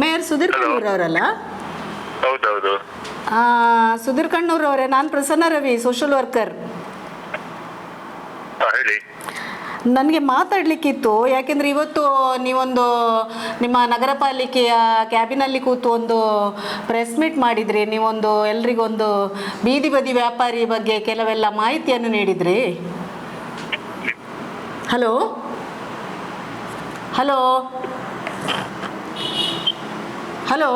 Mayor Sudhir Kannur ಅವರಲ್ಲ ಹೌದೌದು. ಸುಧೀರ್ ಕಣ್ಣೂರ್ ಅವರೇ ನಾನು ಪ್ರಸನ್ನ ರವಿ ಸೋಷಲ್ ವರ್ಕರ್ ಹೇಳಿ. ನನಗೆ ಮಾತಾಡಲಿಕ್ಕಿತ್ತು ಯಾಕೆಂದರೆ ಇವತ್ತು ನೀವೊಂದು ನಿಮ್ಮ ನಗರ ಪಾಲಿಕೆಯ ಕ್ಯಾಬಿನಲ್ಲಿ ಕೂತು ಒಂದು ಪ್ರೆಸ್ ಮೀಟ್ ಮಾಡಿದ್ರಿ. ನೀವೊಂದು ಎಲ್ರಿಗೊಂದು ಬೀದಿ ಬದಿ ವ್ಯಾಪಾರಿ ಬಗ್ಗೆ ಕೆಲವೆಲ್ಲ ಮಾಹಿತಿಯನ್ನು ನೀಡಿದ್ರಿ. Hello hello hello?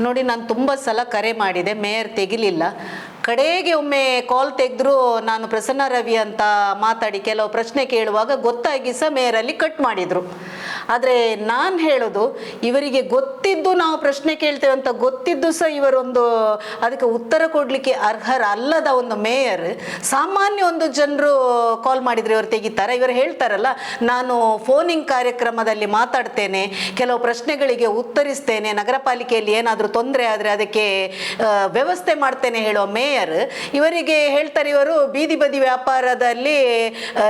ನೋಡಿ, ನಾನು ತುಂಬ ಸಲ ಕರೆ ಮಾಡಿದೆ, ಮೇಯರ್ ತೆಗಿಲಿಲ್ಲ. ಕಡೆಗೆ ಒಮ್ಮೆ ಕಾಲ್ ತೆಗೆದ್ರು ನಾನು ಪ್ರಸನ್ನ ರವಿ ಅಂತ ಮಾತಾಡಿ, ಕೆಲವು ಪ್ರಶ್ನೆ ಕೇಳುವಾಗ ಗೊತ್ತಾಗಿ ಸಹ ಮೇಯರಲ್ಲಿ ಕಟ್ ಮಾಡಿದರು. ಆದರೆ ನಾನು ಹೇಳೋದು, ಇವರಿಗೆ ಗೊತ್ತಿದ್ದು ನಾವು ಪ್ರಶ್ನೆ ಕೇಳ್ತೇವೆ ಅಂತ ಗೊತ್ತಿದ್ದು ಸಹ ಇವರೊಂದು, ಅದಕ್ಕೆ ಉತ್ತರ ಕೊಡಲಿಕ್ಕೆ ಅರ್ಹರ ಅಲ್ಲದ ಒಂದು ಮೇಯರ್, ಸಾಮಾನ್ಯ ಒಂದು ಜನರು ಕಾಲ್ ಮಾಡಿದರೆ ಇವರು ತೆಗಿತಾರೆ. ಇವರು ಹೇಳ್ತಾರಲ್ಲ, ನಾನು ಫೋನಿಂಗ್ ಕಾರ್ಯಕ್ರಮದಲ್ಲಿ ಮಾತಾಡ್ತೇನೆ, ಕೆಲವು ಪ್ರಶ್ನೆಗಳಿಗೆ ಉತ್ತರಿಸ್ತೇನೆ, ನಗರ ಪಾಲಿಕೆಯಲ್ಲಿ ಏನಾದರೂ ತೊಂದರೆ ಆದರೆ ಅದಕ್ಕೆ ವ್ಯವಸ್ಥೆ ಮಾಡ್ತೇನೆ ಹೇಳೋ ಮೇಯರ್. ಇವರಿಗೆ ಹೇಳ್ತಾರೆ ಇವರು, ಬೀದಿ ಬದಿ ವ್ಯಾಪಾರದಲ್ಲಿ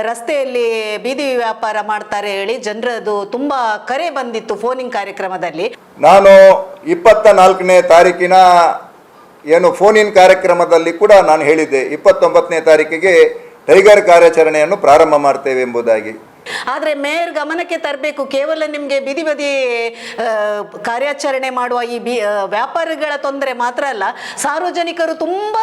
ರಸ್ತೆಯಲ್ಲಿ ಬೀದಿ ವ್ಯಾಪಾರ ಮಾಡ್ತಾರೆ ಹೇಳಿ, ಜನರದು ತುಂಬ ಕರೆ ಬಂದಿತ್ತು ಫೋನಿಂಗ್ ಕಾರ್ಯಕ್ರಮದಲ್ಲಿ. ನಾನು ಇಪ್ಪತ್ತ ನಾಲ್ಕನೇ ತಾರೀಕಿನ ಏನು ಫೋನ್ ಇನ್ ಕಾರ್ಯಕ್ರಮದಲ್ಲಿ ಕೂಡ ನಾನು ಹೇಳಿದ್ದೆ, ಇಪ್ಪತ್ತೊಂಬತ್ತನೇ ತಾರೀಕಿಗೆ ಟೈಗರ್ ಕಾರ್ಯಾಚರಣೆಯನ್ನು ಪ್ರಾರಂಭ ಮಾಡ್ತೇವೆ ಎಂಬುದಾಗಿ. ಆದರೆ ಮೇಯರ್ ಗಮನಕ್ಕೆ ತರಬೇಕು. ಕೇವಲ ನಿಮಗೆ ಬಿದಿ ಬದಿ ಕಾರ್ಯಾಚರಣೆ ಮಾಡುವ ಈ ಬಿ ವ್ಯಾಪಾರಿಗಳ ತೊಂದರೆ ಮಾತ್ರ ಅಲ್ಲ, ಸಾರ್ವಜನಿಕರು ತುಂಬ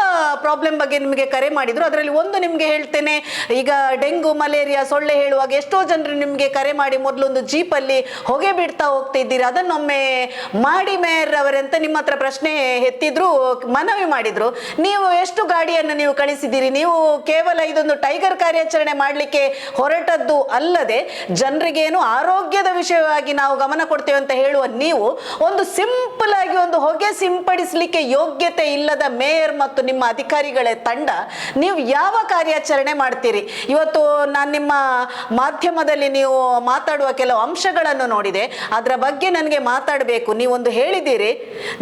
ಪ್ರಾಬ್ಲಮ್ ಬಗ್ಗೆ ನಿಮಗೆ ಕರೆ ಮಾಡಿದರು. ಅದರಲ್ಲಿ ಒಂದು ನಿಮಗೆ ಹೇಳ್ತೇನೆ, ಈಗ ಡೆಂಗು, ಮಲೇರಿಯಾ, ಸೊಳ್ಳೆ ಹೇಳುವಾಗ ಎಷ್ಟೋ ಜನರು ನಿಮಗೆ ಕರೆ ಮಾಡಿ ಮೊದಲೊಂದು ಜೀಪಲ್ಲಿ ಹೊಗೆ ಬಿಡ್ತಾ ಹೋಗ್ತಿದ್ದೀರಿ ಅದನ್ನೊಮ್ಮೆ ಮಾಡಿ ಮೇಯರ್ ಅವರಂತ ನಿಮ್ಮ ಹತ್ರ ಪ್ರಶ್ನೆ ಎತ್ತಿದ್ರು, ಮನವಿ ಮಾಡಿದರು. ನೀವು ಎಷ್ಟು ಗಾಡಿಯನ್ನು ನೀವು ಕಳಿಸಿದ್ದೀರಿ? ನೀವು ಕೇವಲ ಇದೊಂದು ಟೈಗರ್ ಕಾರ್ಯಾಚರಣೆ ಮಾಡಲಿಕ್ಕೆ ಹೊರಟದ್ದು ಅಲ್ಲದೆ ಜನರಿಗೇನು ಆರೋಗ್ಯದ ವಿಷಯವಾಗಿ ನಾವು ಗಮನ ಕೊಡ್ತೇವೆ ಅಂತ ಹೇಳುವ ನೀವು ಒಂದು ಸಿಂಪಲ್ ಆಗಿ ಒಂದು ಹೊಗೆ ಸಿಂಪಡಿಸಲಿಕ್ಕೆ ಯೋಗ್ಯತೆ ಇಲ್ಲದ ಮೇಯರ್ ಮತ್ತು ನಿಮ್ಮ ಅಧಿಕಾರಿಗಳ ತಂಡ, ನೀವು ಯಾವ ಕಾರ್ಯಾಚರಣೆ ಮಾಡ್ತೀರಿ? ಇವತ್ತು ನಾನು ನಿಮ್ಮ ಮಾಧ್ಯಮದಲ್ಲಿ ನೀವು ಮಾತಾಡುವ ಕೆಲವು ಅಂಶಗಳನ್ನು ನೋಡಿದೆ. ಅದರ ಬಗ್ಗೆ ನನಗೆ ಮಾತಾಡಬೇಕು. ನೀವೊಂದು ಹೇಳಿದ್ದೀರಿ.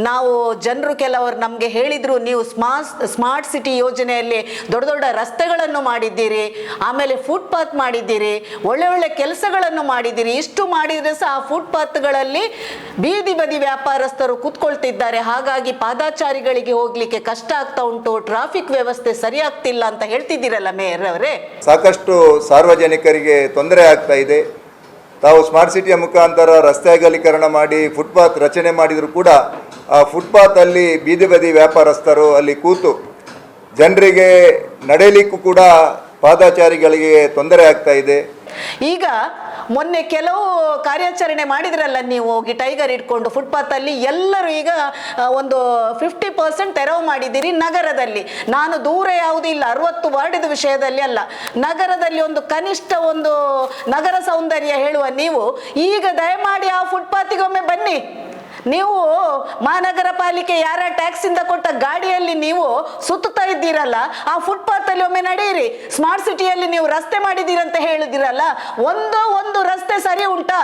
ನಾವು ಜನರು ಕೆಲವರು ನಮಗೆ ಹೇಳಿದ್ರು, ನೀವು ಸ್ಮಾರ್ಟ್ ಸ್ಮಾರ್ಟ್ ಸಿಟಿ ಯೋಜನೆಯಲ್ಲಿ ದೊಡ್ಡ ದೊಡ್ಡ ರಸ್ತೆಗಳನ್ನು ಮಾಡಿದ್ದೀರಿ, ಆಮೇಲೆ ಫುಟ್ಪಾತ್ ಮಾಡಿದ್ದೀರಿ, ಒಳ್ಳೆ ಒಳ್ಳೆ ಕೆಲಸಗಳನ್ನು ಮಾಡಿದ್ದೀರಿ. ಇಷ್ಟು ಮಾಡಿದರೆ ಸಹ ಫುಟ್ಪಾತ್ಗಳಲ್ಲಿ ಬೀದಿ ಬದಿ ವ್ಯಾಪಾರಸ್ಥರು ಕೂತ್ಕೊಳ್ತಿದ್ದಾರೆ. ಹಾಗಾಗಿ ಪಾದಾಚಾರಿಗಳಿಗೆ ಹೋಗ್ಲಿಕ್ಕೆ ಕಷ್ಟ ಆಗ್ತಾ ಉಂಟು. ಟ್ರಾಫಿಕ್ ವ್ಯವಸ್ಥೆ ಸರಿಯಾಗ್ತಿಲ್ಲ ಅಂತ ಹೇಳ್ತಿದ್ದೀರಲ್ಲ ಮೇಯರ್ ಅವರೇ? ಸಾಕಷ್ಟು ಸಾರ್ವಜನಿಕರಿಗೆ ತೊಂದರೆ ಆಗ್ತಾ ಇದೆ. ತಾವು ಸ್ಮಾರ್ಟ್ ಸಿಟಿಯ ಮುಖಾಂತರ ರಸ್ತೆ ಅಗಲೀಕರಣ ಮಾಡಿ, ಫುಟ್ಪಾತ್ ರಚನೆ ಮಾಡಿದರೂ ಕೂಡ ಆ ಫುಟ್ಪಾತಲ್ಲಿ ಬೀದಿ ಬದಿ ವ್ಯಾಪಾರಸ್ಥರು ಅಲ್ಲಿ ಕೂತು ಜನರಿಗೆ ನಡೆಯಲಿಕ್ಕೂ ಕೂಡ ಪಾದಾಚಾರಿಗಳಿಗೆ ತೊಂದರೆ ಆಗ್ತಾ ಇದೆ. ಈಗ ಮೊನ್ನೆ ಕೆಲವು ಕಾರ್ಯಾಚರಣೆ ಮಾಡಿದ್ರಲ್ಲ ನೀವು, ಹೋಗಿ ಟೈಗರ್ ಇಟ್ಕೊಂಡು ಫುಟ್ಪಾತ್ ಅಲ್ಲಿ ಎಲ್ಲರೂ ಈಗ ಒಂದು ಫಿಫ್ಟಿ ಪರ್ಸೆಂಟ್ ತೆರವು ಮಾಡಿದ್ದೀರಿ ನಗರದಲ್ಲಿ. ನಾನು ದೂರ ಯಾವುದೂ ಇಲ್ಲ, ಅರವತ್ತು ವಾರ್ಡಿದ ವಿಷಯದಲ್ಲಿ ಅಲ್ಲ. ನಗರದಲ್ಲಿ ಒಂದು ಕನಿಷ್ಠ ಒಂದು ನಗರ ಸೌಂದರ್ಯ ಹೇಳುವ ನೀವು, ಈಗ ದಯಮಾಡಿ ಆ ಫುಟ್ಪಾತಿಗೊಮ್ಮೆ ಬನ್ನಿ. ನೀವು ಮಹಾನಗರ ಪಾಲಿಕೆ ಯಾರ ಟ್ಯಾಕ್ಸ್ ಇಂದ ಕೊಟ್ಟ ಗಾಡಿಯಲ್ಲಿ ನೀವು ಸುತ್ತುತ್ತಾ ಇದ್ದೀರಲ್ಲ, ಆ ಫುಟ್ಪಾತ್ ಅಲ್ಲಿ ಒಮ್ಮೆ ನಡೆಯಿರಿ. ಸ್ಮಾರ್ಟ್ ಸಿಟಿಯಲ್ಲಿ ನೀವು ರಸ್ತೆ ಮಾಡಿದ್ದೀರಿ ಅಂತ ಹೇಳಿದಿರಲ್ಲ ಒಂದೋ ಒಂದು ರಸ್ತೆ ಸರಿ ಉಂಟಾ.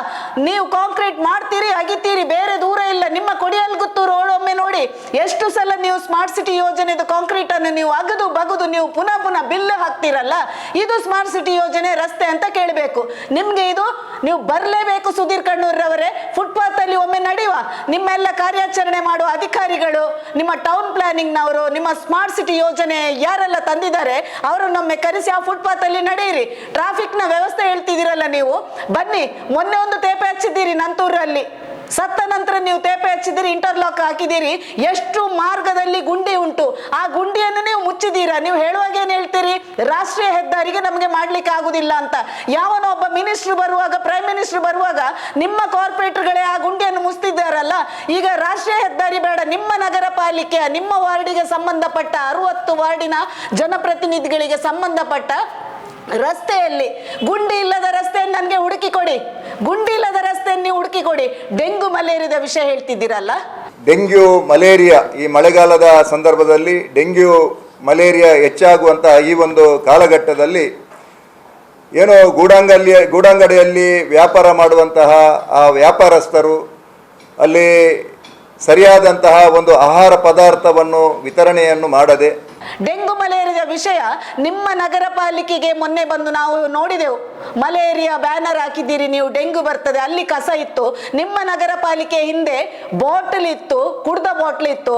ನೀವು ಕಾಂಕ್ರೀಟ್ ಮಾಡ್ತೀರಿ, ಅಗಿತೀರಿ, ಬೇರೆ ದೂರ ಇಲ್ಲ. ನಿಮ್ಮ ಕೊಡಿಯಲ್ಗುತ್ತೂರು ರೋಡ್ ಒಮ್ಮೆ ನೋಡಿ. ಎಷ್ಟು ಸಲ ನೀವು ಸ್ಮಾರ್ಟ್ ಸಿಟಿ ಯೋಜನೆದು ಕಾಂಕ್ರೀಟ್ ಅನ್ನು ನೀವು ಅಗದು ಬಗದು ನೀವು ಪುನಃ ಪುನಃ ಬಿಲ್ ಹಾಕ್ತಿರಲ್ಲ, ಇದು ಸ್ಮಾರ್ಟ್ ಸಿಟಿ ಯೋಜನೆ ರಸ್ತೆ ಅಂತ ಕೇಳಬೇಕು. ನಿಮ್ಗೆ ಇದು ನೀವು ಬರಲೇಬೇಕು ಸುಧೀರ್ ಕಣ್ಣೂರ್ರವರೇ. ಫುಟ್ಪಾತ್ ಅಲ್ಲಿ ಒಮ್ಮೆ ನಡೆಯುವ. ನಿಮ್ಮೆಲ್ಲ ಕಾರ್ಯಾಚರಣೆ ಮಾಡುವ ಅಧಿಕಾರಿಗಳು, ನಿಮ್ಮ ಟೌನ್ ಪ್ಲಾನಿಂಗ್ನವರು ನಿಮ್ಮ ಸ್ಮಾರ್ಟ್ ಸಿಟಿ ಯೋಜನೆ ಯಾರೆಲ್ಲ ತಂದಿದ್ದಾರೆ ಅವರನ್ನೊಮ್ಮೆ ಕರೆಸಿ ಆ ಫುಟ್ಪಾತ್ ಅಲ್ಲಿ ನಡೆಯಿರಿ. ಟ್ರಾಫಿಕ್ನ ವ್ಯವಸ್ಥೆ ಹೇಳ್ತಿದ್ದೀರಲ್ಲ ನೀವು? ಬನ್ನಿ, ಮೊನ್ನೆ ಒಂದು ತೇಪೆ ಹಚ್ಚಿದ್ದೀರಿ ನಂತೂರಲ್ಲಿ. ಸತ್ತ ನಂತರ ನೀವು ತೇಪೆ ಹಚ್ಚಿದ್ದೀರಿ ಇಂಟರ್ಲಾಕ್ ಹಾಕಿದ್ದೀರಿ, ಎಷ್ಟು ಮಾರ್ಗದಲ್ಲಿ ಗುಂಡಿ ಉಂಟು, ಆ ಗುಂಡಿಯನ್ನು ನೀವು ಮುಚ್ಚಿದ್ದೀರಾ? ನೀವು ಹೇಳುವಾಗ ಏನು ಹೇಳ್ತೀರಿ? ರಾಷ್ಟ್ರೀಯ ಹೆದ್ದಾರಿಗೆ ನಮಗೆ ಮಾಡ್ಲಿಕ್ಕೆ ಆಗುದಿಲ್ಲ ಅಂತ. ಯಾವನೋ ಒಬ್ಬ ಮಿನಿಸ್ಟರ್ ಬರುವಾಗ ಪ್ರೈಮ್ ಮಿನಿಸ್ಟರ್ ಬರುವಾಗ, ನಿಮ್ಮ ಕಾರ್ಪೊರೇಟರ್ಗಳೇ ಆ ಗುಂಡಿಯನ್ನು ಮುಚ್ತಿದ್ದಾರಲ್ಲ ಈಗ ರಾಷ್ಟ್ರೀಯ ಹೆದ್ದಾರಿ ಬೇಡ, ನಿಮ್ಮ ನಗರ ಪಾಲಿಕೆಯ, ನಿಮ್ಮ ವಾರ್ಡಿಗೆ ಸಂಬಂಧಪಟ್ಟ ಅರವತ್ತು ವಾರ್ಡಿನ ಜನಪ್ರತಿನಿಧಿಗಳಿಗೆ ಸಂಬಂಧಪಟ್ಟ ರಸ್ತೆಯಲ್ಲಿ, ಗುಂಡಿ ಇಲ್ಲದ ರಸ್ತೆಯನ್ನು ನನಗೆ ಹುಡುಕಿ ಕೊಡಿ. ಗುಂಡಿ ಇಲ್ಲದ ರಸ್ತೆಯನ್ನು ಹುಡುಕಿ ಕೊಡಿ ಡೆಂಗು ಮಲೇರಿಯಾದ ವಿಷಯ ಹೇಳ್ತಿದ್ದೀರಲ್ಲ? ಡೆಂಗ್ಯೂ ಮಲೇರಿಯಾ ಈ ಮಳೆಗಾಲದ ಸಂದರ್ಭದಲ್ಲಿ ಡೆಂಗ್ಯೂ ಮಲೇರಿಯಾ ಹೆಚ್ಚಾಗುವಂತಹ ಈ ಒಂದು ಕಾಲಘಟ್ಟದಲ್ಲಿ ಏನೋ ಗೂಡಾಂಗಲ್ಲಿ, ಗೂಡಾಂಗಡಿಯಲ್ಲಿ ವ್ಯಾಪಾರ ಮಾಡುವಂತಹ ಆ ವ್ಯಾಪಾರಸ್ಥರು ಅಲ್ಲಿ ಸರಿಯಾದಂತಹ ಒಂದು ಆಹಾರ ಪದಾರ್ಥವನ್ನು ವಿತರಣೆಯನ್ನು ಮಾಡದೆ ಡೆಂಗು ಮಲೇರಿಯಾ ವಿಷಯ ನಿಮ್ಮ ನಗರ ಪಾಲಿಕೆಗೆ ಮೊನ್ನೆ ಬಂದು ನಾವು ನೋಡಿದೆವು. ಮಲೇರಿಯಾ ಬ್ಯಾನರ್ ಹಾಕಿದ್ದೀರಿ, ನೀವು ಡೆಂಗು ಬರ್ತದೆ, ಅಲ್ಲಿ ಕಸ ಇತ್ತು. ನಿಮ್ಮ ನಗರ ಪಾಲಿಕೆ ಹಿಂದೆ ಬಾಟಲ್ ಇತ್ತು, ಕುಡ್ದ ಬಾಟ್ಲ್ ಇತ್ತು